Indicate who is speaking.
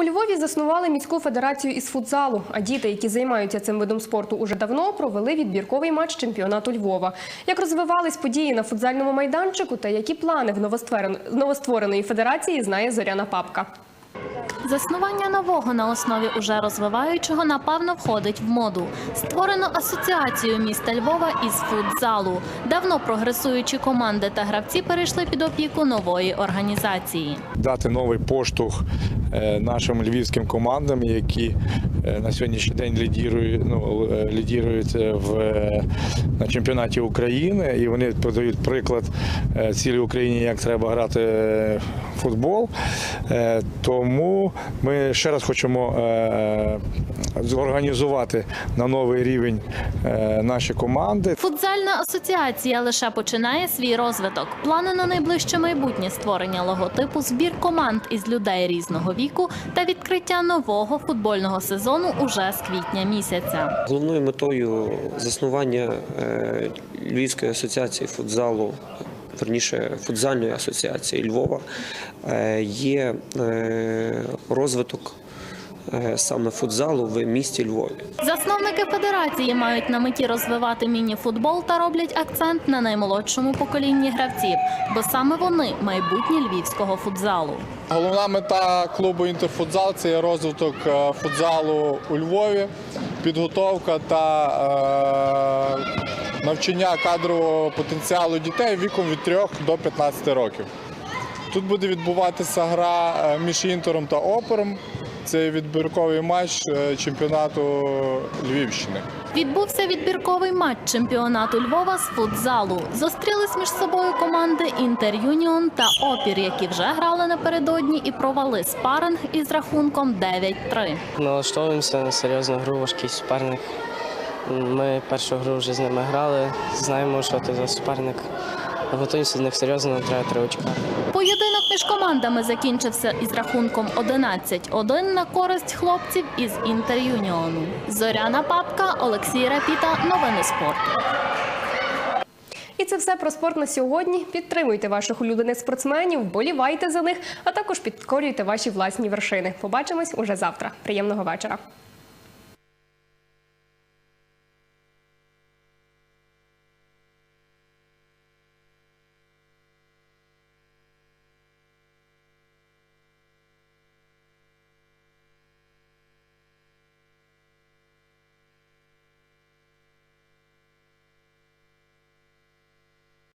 Speaker 1: У Львові заснували міську федерацію із футзалу. А діти, які займаються цим видом спорту уже давно, провели відбірковий матч чемпіонату Львова. Як розвивались події на футзальному майданчику та які плани в новостворен- новоствореної федерації, знає Зоряна Папка.
Speaker 2: Заснування нового на основі уже розвиваючого напевно входить в моду. Створено асоціацію міста Львова із футзалу. Давно прогресуючі команди та гравці перейшли під опіку нової організації.
Speaker 3: дати новий поштовх е, нашим львівським командам, які е, на сьогоднішній день лідірують, ну, е, лідірують в, на чемпіонаті України, і вони подають приклад цілій Україні, як треба грати футбол. Е, Тому ми ще раз хочемо е, зорганізувати на новий рівень е, наші команди.
Speaker 2: Футзальна асоціація лише починає свій розвиток. Плани на найближче майбутнє створення логотипу, збір команд із людей різного віку та відкриття нового футбольного сезону уже з квітня місяця.
Speaker 4: Головною метою заснування Львівської асоціації футзалу, верніше футзальної асоціації Львова, е, є е, розвиток е, саме футзалу в місті Львові.
Speaker 2: Засновники федерації мають на меті розвивати міні-футбол та роблять акцент на наймолодшому поколінні гравців, бо саме вони майбутнє львівського футзалу.
Speaker 5: Головна мета клубу Інтерфутзал це є розвиток футзалу у Львові, підготовка та е, навчання кадрового потенціалу дітей віком від 3 до 15 років. Тут буде відбуватися гра е, між Інтером та Опером. Це відбірковий матч е, чемпіонату Львівщини.
Speaker 2: Відбувся відбірковий матч чемпіонату Львова з футзалу. Зустрілись між собою команди Інтер Юніон та Опір, які вже грали напередодні і провели спаринг із рахунком 9-3.
Speaker 6: Налаштовуємося на серйозну гру, важкий суперник. Ми першу гру вже з ними грали, знаємо, що це за суперник. Готуємося до них серйозно, треба три очка.
Speaker 2: Поєдинок між командами закінчився із рахунком 11-1 на користь хлопців із Інтер Юніону. Зоряна Папка, Олексій Рапіта. Новини спорту.
Speaker 1: І це все про спорт на сьогодні. Підтримуйте ваших улюблених спортсменів, болівайте за них, а також підкорюйте ваші власні вершини. Побачимось уже завтра. Приємного вечора.